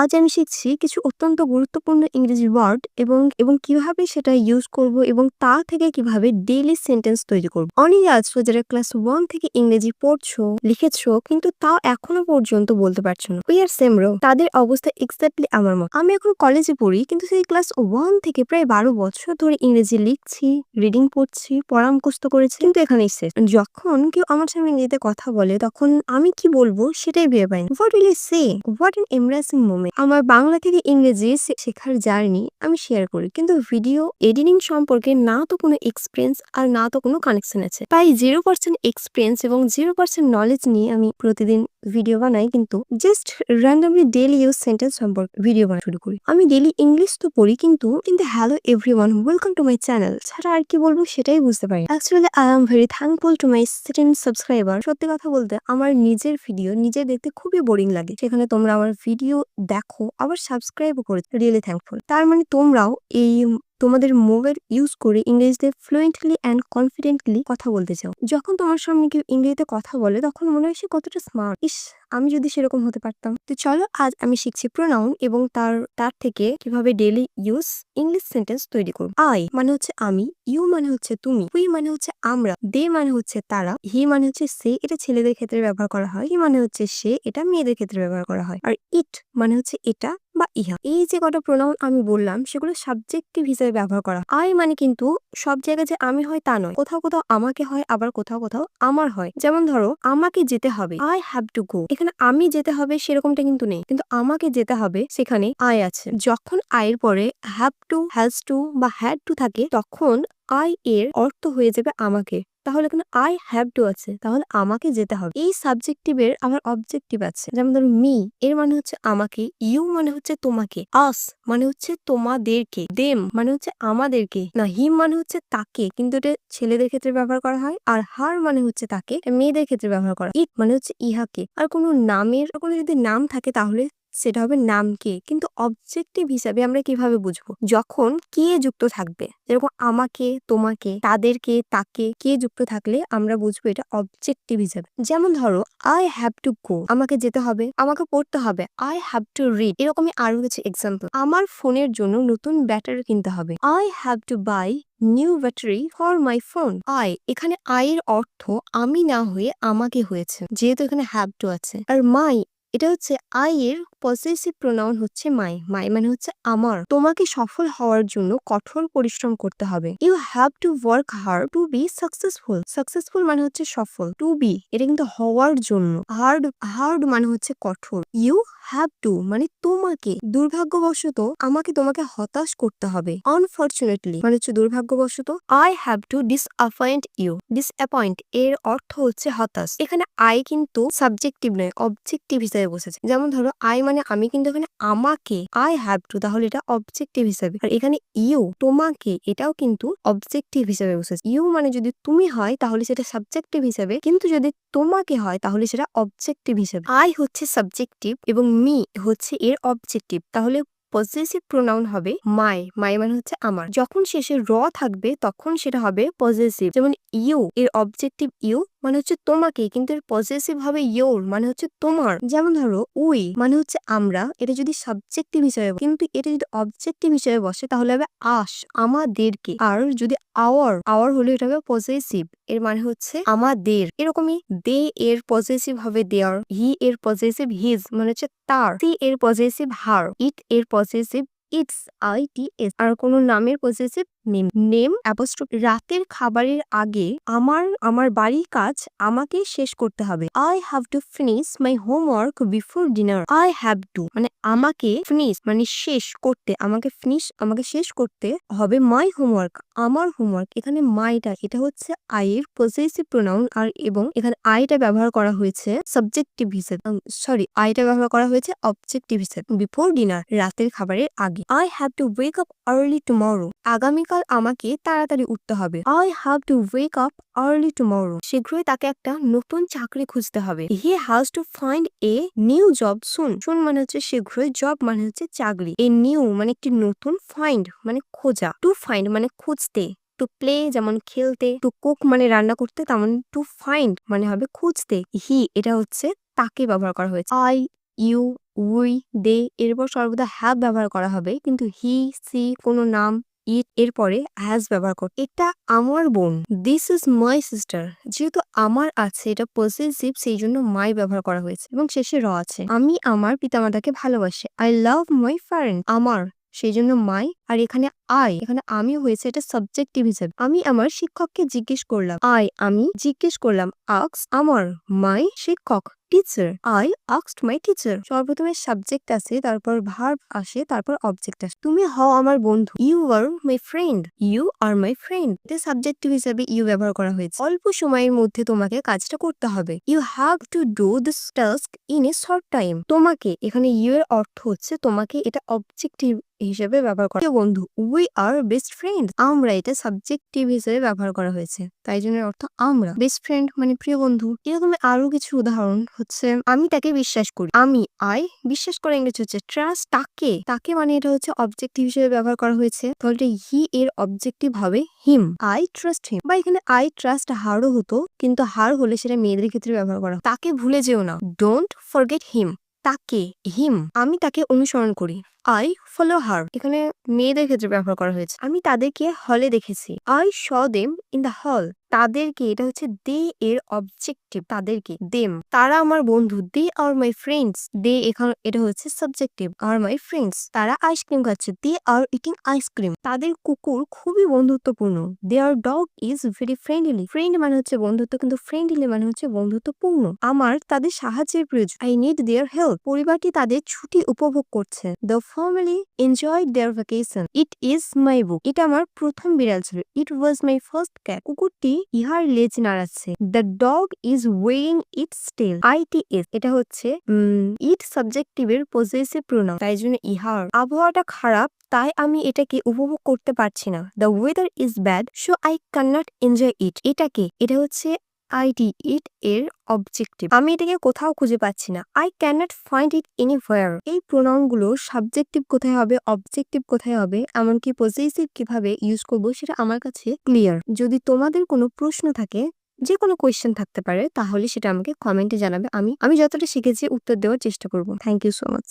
আজ আমি শিখছি কিছু অত্যন্ত গুরুত্বপূর্ণ ইংরেজি ওয়ার্ড এবং এবং কীভাবে সেটা ইউজ করব এবং তা থেকে কীভাবে ডেইলি সেন্টেন্স তৈরি করব। অনেকে আছো যারা ক্লাস ওয়ান থেকে ইংরেজি পড়ছো, লিখেছো, কিন্তু তাও এখনও পর্যন্ত বলতে পারছ না। উই আর সেম রো তাদের অবস্থা এক্স্যাক্টলি আমার মতো। আমি এখন কলেজে পড়ি, কিন্তু সেই ক্লাস ওয়ান থেকে প্রায় বারো বছর ধরে ইংরেজি লিখছি রিডিং পড়ছি পড়া মুখস্থ করেছি, কিন্তু এখানেই শেষ। যখন কেউ আমার সামনে ইংরেজিতে কথা বলে, তখন আমি কি বলব সেটাই ভেবে পাই না। What will say what an embracing moment আমার বাংলা থেকে ইংরেজি শেখার জার্নি আমি শেয়ার করি। কিন্তু ভিডিও এডিটিং সম্পর্কে না তো কোনো এক্সপিরিয়েন্স আর না তো কোনো কানেকশন আছে। প্রায় জিরো পার্সেন্ট এক্সপিরিয়েন্স এবং জিরো পার্সেন্ট নলেজ নিয়ে আমি প্রতিদিন ভিডিও বানাই, কিন্তু just randomly daily use sentence সম্পর্কে ভিডিও বানানো শুরু করি। আমি ডেলি ইংলিশ তো পড়ি, কিন্তু কিন্তু hello everyone welcome to my channel ছাড়া আর কি বলব সেটাই বুঝতে পারি actually I am very thankful to my Satan subscriber সত্যি কথা বলতে, আমার নিজের ভিডিও নিজে দেখতে খুবই বোরিং লাগে। সেখানে তোমরা আমার ভিডিও দেখো, আবার সাবস্ক্রাইবও করে রিয়েলি থ্যাঙ্কফুল তার মানে তোমরাও এই তোমাদের মোবাইল ইউজ করে ইংরেজিতে ফ্লুয়েন্টলি অ্যান্ড কনফিডেন্টলি কথা বলতে চাও। যখন তোমার সামনে কেউ ইংরেজিতে কথা বলে, তখন মনে হয় সে কতটা স্মার্ট ইস আমি যদি সেরকম হতে পারতাম। তো চলো, আজ আমি শিখছি প্রোনাউন এবং তার তার থেকে কীভাবে ডেইলি ইউজ ইংলিশ সেন্টেন্স তৈরি করব। আই মানে হচ্ছে আমি ইউ মানে হচ্ছে তুমি উই মানে হচ্ছে আমরা দে মানে হচ্ছে তারা হি মানে হচ্ছে সে, এটা ছেলেদের ক্ষেত্রে ব্যবহার করা হয় হি মানে হচ্ছে সে, এটা মেয়েদের ক্ষেত্রে ব্যবহার করা হয়। আর ইট মানে হচ্ছে এটা বা ইহা। এই যে কটা প্রোনাউন আমি বললাম, সেগুলো সাবজেক্টিভ হিসেবে ব্যবহার করা আই মানে কিন্তু সব জায়গায় যে আমি হয় তা নয়। কোথাও কোথাও আমাকে হয়, আবার কোথাও কোথাও আমার হয়। যেমন ধরো, আমাকে যেতে হবে। আই হ্যাভ টু গো এখানে আমি যেতে হবে সেরকমটা কিন্তু নেই। কিন্তু আমাকে যেতে হবে সেখানে আয় আছে। যখন আয়ের পরে হ্যাভ টু হ্যাজ টু বা হ্যাড টু থাকে, তখন আই এর অর্থ হয়ে যাবে আমাকে। তাহলে এখানে আই হ্যাভ টু আছে। তাহলে আমাকে যেতে হবে। এই সাবজেক্টিভের আমার অবজেক্টিভ আছে। যেমন ধরো মি এর মানে হচ্ছে আমাকে ইউ মানে হচ্ছে তোমাকে আস মানে হচ্ছে তোমাদেরকে দেম মানে হচ্ছে আমাদেরকে, না হিম মানে হচ্ছে তাকে। কিন্তু এটা ছেলেদের ক্ষেত্রে ব্যবহার করা হয়, আর হার মানে হচ্ছে তাকে মেয়েদের ক্ষেত্রে ব্যবহার করা ইট মানে হচ্ছে ইহাকে। আর কোনো নামের, কোনো যদি নাম থাকে তাহলে সেটা হবে নাম কে? কিন্তু অবজেক্টিভ হিসাবে আমরা কীভাবে বুঝব? যখন কে যুক্ত থাকবে? যেরকম আমাকে, তোমাকে, তাদেরকে, তাকে, কে যুক্ত থাকলে আমরা বুঝব এটা অবজেক্টিভ হিসাবে। যেমন ধরো আই হ্যাভ টু গো আমাকে যেতে হবে, আমাকে পড়তে হবে। আই হ্যাভ টু রিড এরকমই আরও কিছু এক্সাম্পল আমার ফোনের জন্য নতুন ব্যাটারি কিনতে হবে। I have to buy new battery for my phone I এখানে আয়ের অর্থ আমি না হয়ে আমাকে হয়েছে। যেহেতু এখানে হ্যাভ টু আছে। আর মাই এটা হচ্ছে আই এর পসেসিভ প্রোনাউন হচ্ছে মাই মাই মানে হচ্ছে আমার। তোমাকে সফল হওয়ার জন্য কঠোর পরিশ্রম করতে হবে। You have to work hard to be successful successful মানে হচ্ছে সফল। টু বি এটা কিন্তু হওয়ার জন্য। হার্ড হার্ড মানে হচ্ছে কঠোর। ইউ হ্যাভ টু মানে তোমাকে। দুর্ভাগ্যবশত আমাকে তোমাকে হতাশ করতে হবে। আনফর্চুনেটলি মানে হচ্ছে দুর্ভাগ্যবশত I have to disappoint you disappoint এর অর্থ হচ্ছে হতাশ। এখানে আই কিন্তু সাবজেক্টিভ নয় অবজেক্টিভ হিসেবে বসেছে। যেমন ধরো আই মানে আমি কিন্তু এখানে আমাকে আই হ্যাভ টু তাহলে এটা অবজেক্টিভ হিসেবে। আর এখানে ইউ তোমাকে, এটাও কিন্তু অবজেক্টিভ হিসেবে বসেছে। ইউ মানে যদি তুমি হয়, তাহলে সেটা সাবজেক্টিভ হিসেবে। কিন্তু যদি তোমাকে হয়, তাহলে সেটা অবজেক্টিভ হিসেবে। আই হচ্ছে সাবজেক্টিভ এবং মি হচ্ছে এর অবজেক্টিভ তাহলে পজিটিভ প্রোনাউন হবে মাই মাই মানে হচ্ছে আমার। যখন শেষে র থাকবে, তখন সেটা হবে পজিটিভ যেমন ইউ এর অবজেক্টিভ ইউ মানে হচ্ছে তোমাকে, কিন্তু এর পজিটিভ হবে ইয়োর মানে হচ্ছে তোমার। যেমন ধরো উই মানে হচ্ছে আমরা, এটা যদি সাবজেক্টিভ হিসেবে কিন্তু এটা যদি অবজেক্টিভ হিসেবে বসে, তাহলে হবে আস আমাদেরকে। আর যদি আওয়ার আওয়ার হলে এটা হবে পজিটিভ এর মানে হচ্ছে আমাদের। এরকমই দে এর পজিটিভ হবে দেয়ার হি এর পজিটিভ হিজ মানে হচ্ছে তার। সি এর পজিটিভ হার ইট এর positive its I T S আর কোনো নামের পজিটিভ নেম নেম অ্যাপোস্ট্রোফ রাতের খাবারের আগে আমার আমার বাড়ির কাজ আমাকে শেষ করতে হবে। I have to finish my homework before dinner I have to মানে আমাকে ফিনিশ মানে শেষ করতে, আমাকে ফিনিশ আমাকে শেষ করতে হবে মাই হোমওয়ার্ক আমার হোমওয়ার্ক এখানে মাইটা এটা হচ্ছে আইয়ের পজিটিভ প্রোনাউন আর এবং এখানে আইটা ব্যবহার করা হয়েছে সাবজেক্টিভ হিসেবে। সরি আইটা ব্যবহার করা হয়েছে অবজেক্টিভ হিসেবে। বিফোর ডিনার রাতের খাবারের আগে। I have to wake up early tomorrow আগামীকাল আমাকে তাড়াতাড়ি উঠতে হবে। I have to wake up early tomorrow শীঘ্রই তাকে একটা নতুন চাকরি খুঁজতে হবে। He has to find a new job soon soon মানে হচ্ছে শীঘ্রই জব মানে হচ্ছে চাকরি। এ নিউ মানে একটি নতুন ফাইন্ড মানে খোঁজা। টু ফাইন্ড মানে খুঁজতে। টু প্লে যেমন খেলতে টু কুক মানে রান্না করতে, তেমন টু ফাইন্ড মানে হবে খুঁজতে। হি এটা হচ্ছে তাকে ব্যবহার করা হয়েছে। আই ইউ উই দে এরপর সর্বদা হ্যাভ ব্যবহার করা হবে। কিন্তু হি সি কোনো নাম ইট এরপরে হ্যাজ ব্যবহার কর। এটা আমার বোন। দিস ইজ মাই সিস্টার যেহেতু আমার আছে, এটা পসেসিভ সেই জন্য মাই ব্যবহার করা হয়েছে এবং শেষে র আছে। আমি আমার পিতামাতাকে ভালোবাসি। আই লাভ মাই ফ্যারেন্ট আমার। সেই জন্য মাই আর এখানে আই, এখানে আমি হয়েছে এটা সাবজেক্টিভ হিসেবে। আমি আমার শিক্ষককে জিজ্ঞেস করলাম, আই, আমি জিজ্ঞেস করলাম আক্স আমার মাই শিক্ষক, টিচার। আই আক্সড মাই টিচার। সর্বপ্রথমে সাবজেক্ট আছে তারপর ভার্ব আসে, তারপর অবজেক্ট আসে। তুমি হও আমার বন্ধু। You are my friend you are my friend এটা সাবজেক্টিভ হিসেবে ইউ ব্যবহার করা হয়েছে। অল্প সময়ের মধ্যে তোমাকে কাজটা করতে হবে। You have to do this task in a short time তোমাকে, এখানে ইউ এর অর্থ হচ্ছে তোমাকে এটা অবজেক্টিভ হিসেবে ব্যবহার করা বন্ধু উই আর বেস্ট ফ্রেন্ড আমরা এটা সাবজেক্টিভ হিসেবে ব্যবহার করা হয়েছে। তাই জন্য অর্থ আমরা বেস্ট ফ্রেন্ড মানে প্রিয় বন্ধু। এরকম আরও কিছু উদাহরণ হচ্ছে, আমি তাকে বিশ্বাস করি। আমি আই বিশ্বাস করে ইংরেজি হচ্ছে ট্রাস্ট তাকে। তাকে মানে এটা হচ্ছে অবজেক্টিভ হিসেবে ব্যবহার করা হয়েছে। তাহলে হি এর অবজেক্টিভ হবে হিম আই ট্রাস্ট হিম বা এখানে আই ট্রাস্ট হারও হতো, কিন্তু হার হলে সেটা মেয়েদের ক্ষেত্রে ব্যবহার করা। তাকে ভুলে যেও না। ডোন্ট ফরগেট হিম তাকে, হিম, আমি তাকে অনুসরণ করি। I follow her. এখানে মেয়েদের ক্ষেত্রে ব্যবহার করা হয়েছে। আমি তাদেরকে হলে দেখেছি। I saw them in the hall. তাদেরকে, এটা হচ্ছে দে এর অবজেক্টিভ তাদেরকে দেম তারা আমার বন্ধু দে আর মাই ফ্রেন্ডস দে এখানে, এটা হচ্ছে সাবজেক্টিভ আর মাই ফ্রেন্ডস তারা আইসক্রিম খাচ্ছে they are eating ice cream তাদের কুকুর খুবই বন্ধুত্বপূর্ণ their dog is very friendly friend মানে হচ্ছে বন্ধুত্ব, কিন্তু ফ্রেন্ডলি মানে হচ্ছে বন্ধুত্বপূর্ণ। আমার তাদের সাহায্যের প্রয়োজন আই নিড দেয়ার হেল্প পরিবারটি তাদের ছুটি উপভোগ করছে। The family enjoy their vacation it is my book এটা আমার প্রথম বিড়াল ছিল। ইট ওয়াজ মাই ফার্স্ট ক্যাট কুকুরটি ইহার লেজ নাড়াচ্ছে the dog is weighing its tail I T S এটা হচ্ছে ইট সাবজেক্টিভের পজেসিভ প্রোনাউন তাই জন্য ইহার আবহাওয়াটা খারাপ, তাই আমি এটাকে উপভোগ করতে পারছি না। The weather is bad so I can not enjoy it এটাকে, এটা হচ্ছে আইটি ইট এর অবজেক্টিভ আমি এটাকে কোথাও খুঁজে পাচ্ছি না। I can't find it anywhere এই প্রোনাউনগুলো সাবজেক্টিভ কোথায় হবে অবজেক্টিভ কোথায় হবে, এমনকি পজিটিভ কীভাবে ইউজ করব সেটা আমার কাছে ক্লিয়ার যদি তোমাদের কোনো প্রশ্ন থাকে যে কোনো কোয়েশ্চেন থাকতে পারে, তাহলে সেটা আমাকে কমেন্টে জানাবে। আমি আমি যতটা শিখেছি উত্তর দেওয়ার চেষ্টা করব। Thank you so much